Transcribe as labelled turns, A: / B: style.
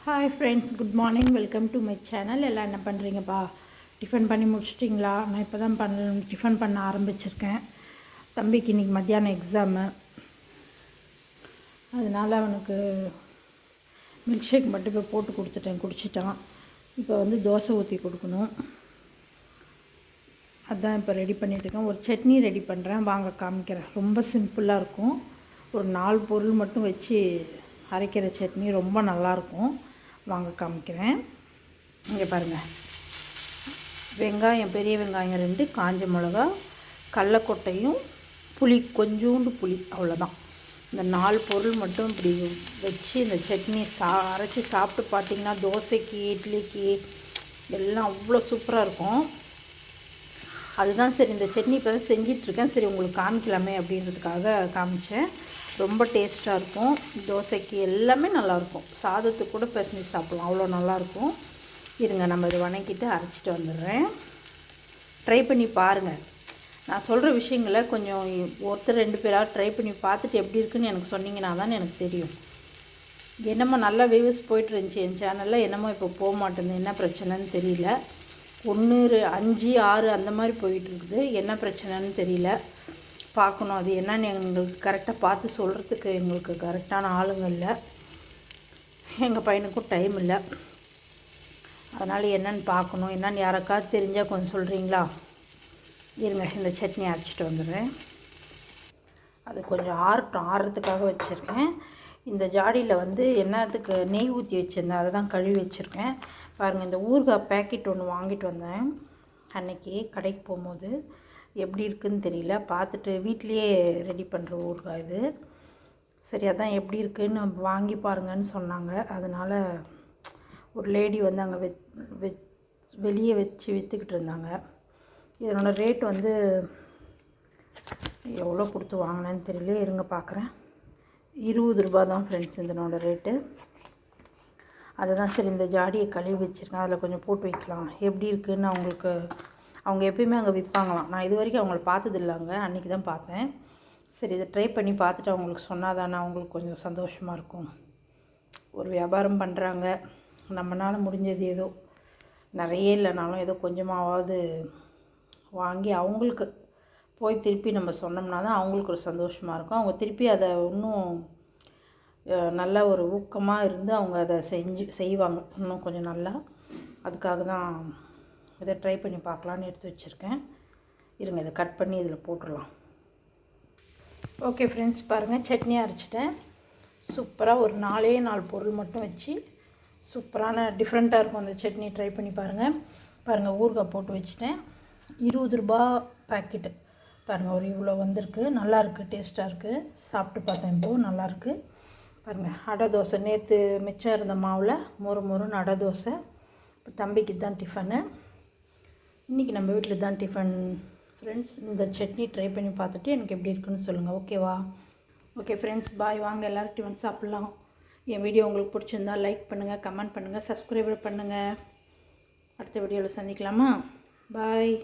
A: Hi friends good morning welcome to my channel எல்லாம் என்ன பண்ணுறீங்கப்பா tiffin பண்ணி முடிச்சிட்டிங்களா? நான் இப்போ தான் பண்ண டிஃபன் பண்ண ஆரம்பிச்சிருக்கேன். தம்பிக்கு இன்றைக்கி மத்தியானம் எக்ஸாமு அதனால் அவனுக்கு மில்க் ஷேக் மட்டும் இப்போ போட்டு கொடுத்துட்டேன். குடிச்சிட்டான். இப்போ வந்து தோசை ஊற்றி கொடுக்கணும். அதுதான் இப்போ ரெடி பண்ணிகிட்ருக்கேன் ஒரு சட்னி ரெடி பண்ணுறேன் வாங்க காமிக்கிறேன். ரொம்ப சிம்பிளாக இருக்கும். ஒரு நாலு பொருள் மட்டும் வச்சு அரைக்கிற சட்னி ரொம்ப நல்லாயிருக்கும் வாங்க காமிக்கிறேன். இங்கே பாருங்கள் வெங்காயம் பெரிய வெங்காயம் ரெண்டு காஞ்ச மிளகா கடலக்கொட்டையும் புளி கொஞ்சோண்டு புளி அவ்வளோதான் இந்த நாலு பொருள் மட்டும் இப்படி வச்சு இந்த சட்னி சா அரைச்சி சாப்பிட்டு பார்த்தீங்கன்னா தோசைக்கு இட்லிக்கு எல்லாம் அவ்வளோ சூப்பராக இருக்கும். அதுதான் சரி இந்த சட்னி இப்போ தான் செஞ்சிட்ருக்கேன் சரி உங்களுக்கு காமிக்கலாமே அப்படின்றதுக்காக காமிச்சேன். ரொம்ப டேஸ்ட்டாக இருக்கும். தோசைக்கு எல்லாமே நல்லாயிருக்கும் சாதத்துக்கு கூட பிசைஞ்சு சாப்பிட்லாம். அவ்வளோ நல்லாயிருக்கும் இருங்க நம்ம இது வணக்கிட்டு அரைச்சிட்டு வந்துடுறேன். ட்ரை பண்ணி பாருங்கள் நான் சொல்கிற விஷயங்களை கொஞ்சம் ஒருத்தர் ரெண்டு பேராக ட்ரை பண்ணி பார்த்துட்டு எப்படி இருக்குன்னு எனக்கு சொன்னீங்கன்னா தான் எனக்கு தெரியும். என்னமோ நல்லா வியூஸ் போயிட்டு இருந்துச்சு. என் சேனலில் என்னமோ இப்போ போக மாட்டேங்குது. என்ன பிரச்சனைன்னு தெரியல. ஒன்று அஞ்சு ஆறு அந்த மாதிரி போயிட்டு இருக்குது. என்ன பிரச்சனைன்னு தெரியல. பார்க்கணும். அது என்னன்னு எங்களுக்கு கரெக்டாக பார்த்து சொல்கிறதுக்கு எங்களுக்கு கரெக்டான ஆளுங்க இல்லை. எங்கள் பையனுக்கும் டைம் இல்லை. அதனால் என்னென்னு பார்க்கணும். என்னென்னு யாருக்காவது தெரிஞ்சால் கொஞ்சம் சொல்கிறீங்களா இருங்க இந்த சட்னி அரைச்சிட்டு வந்துடுறேன். அது கொஞ்சம் ஆறட்டும். ஆறுறதுக்காக வச்சுருக்கேன். இந்த ஜாடியில் வந்து என்னத்துக்கு நெய் ஊற்றி வச்சுருந்தேன். அதை தான் கழுவி வச்சுருக்கேன். பாருங்கள் இந்த ஊறுகாய் பேக்கெட் ஒன்று வாங்கிட்டு வந்தேன். அன்னைக்கு கடைக்கு போகும்போது. எப்படி இருக்குதுன்னு தெரியல. பார்த்துட்டு வீட்லேயே ரெடி பண்ணுற ஊறுகாய் இது. சரி அதான் எப்படி இருக்குதுன்னு வாங்கி பாருங்கன்னு சொன்னாங்க. அதனால் ஒரு லேடி வந்து அங்கே வெ வெளியே வச்சு விற்றுக்கிட்டு இருந்தாங்க. இதனோட ரேட் வந்து எவ்வளோ கொடுத்து வாங்கினேன்னு தெரியல. இருங்க பார்க்குறேன். இருபது ரூபா தான் ஃப்ரெண்ட்ஸ் இதனோட ரேட்டு அதுதான் சரி இந்த ஜாடியை கழுவி வச்சுருக்கேன். அதில் கொஞ்சம் போட்டு வைக்கலாம். எப்படி இருக்குதுன்னு அவங்களுக்கு அவங்க எப்பயுமே அங்கே விற்பாங்களாம் நான் இது வரைக்கும் அவங்கள பார்த்தது இல்லைங்க அன்றைக்கி தான் பார்த்தேன். சரி இதை ட்ரை பண்ணி பார்த்துட்டு அவங்களுக்கு சொன்னால் தானே அவங்களுக்கு கொஞ்சம் சந்தோஷமாக இருக்கும். ஒரு வியாபாரம் பண்ணுறாங்க நம்மளால் முடிஞ்சது ஏதோ. நிறைய இல்லைனாலும் ஏதோ கொஞ்சமாவது வாங்கி அவங்களுக்கு போய் திருப்பி நம்ம சொன்னோம்னா தான் அவங்களுக்கு ஒரு சந்தோஷமாக இருக்கும். அவங்க திருப்பி அதை இன்னும் நல்ல ஒரு ஊக்கமாக இருந்து அவங்க அதை செஞ்சு செய்வாங்க. இன்னும் கொஞ்சம் நல்லா. அதுக்காக தான் இதை ட்ரை பண்ணி பார்க்கலான்னு எடுத்து வச்சுருக்கேன். இருங்க இதை கட் பண்ணி இதில் போட்டுடலாம். ஓகே ஃப்ரெண்ட்ஸ் பாருங்கள் சட்னி அரைச்சிட்டேன். சூப்பராக ஒரு நாலே நாலு பொருள் மட்டும் வச்சு சூப்பரான டிஃப்ரெண்ட்டாக இருக்கும் அந்த சட்னி ட்ரை பண்ணி பாருங்கள் பாருங்கள் ஊறுகாய் போட்டு வச்சுட்டேன். இருபது ரூபா பேக்கெட்டு பாருங்கள் ஒரு இவ்வளோ வந்திருக்கு. நல்லாயிருக்கு டேஸ்ட்டாக இருக்குது சாப்பிட்டு பார்த்தேன் இப்போது நல்லாயிருக்கு பாருங்கள் அடை தோசை. நேற்று மிச்சம் இருந்த மாவில் மொறு மொறுன்னு அடை தோசை. இப்போ தம்பிக்கு தான் டிஃபனு இன்றைக்கி நம்ம வீட்டில் தான் டிஃபன் ஃப்ரெண்ட்ஸ் இந்த சட்னி ட்ரை பண்ணி பார்த்துட்டு எனக்கு எப்படி இருக்குன்னு சொல்லுங்கள் ஓகேவா ஓகே ஃப்ரெண்ட்ஸ் பாய் வாங்க எல்லோரும் டிஃபன் சாப்பிட்லாம். என் வீடியோ உங்களுக்கு பிடிச்சிருந்தா லைக் பண்ணுங்கள் கமெண்ட் பண்ணுங்கள் சப்ஸ்கிரைபர் பண்ணுங்கள் அடுத்த வீடியோவில் சந்திக்கலாமா? பாய்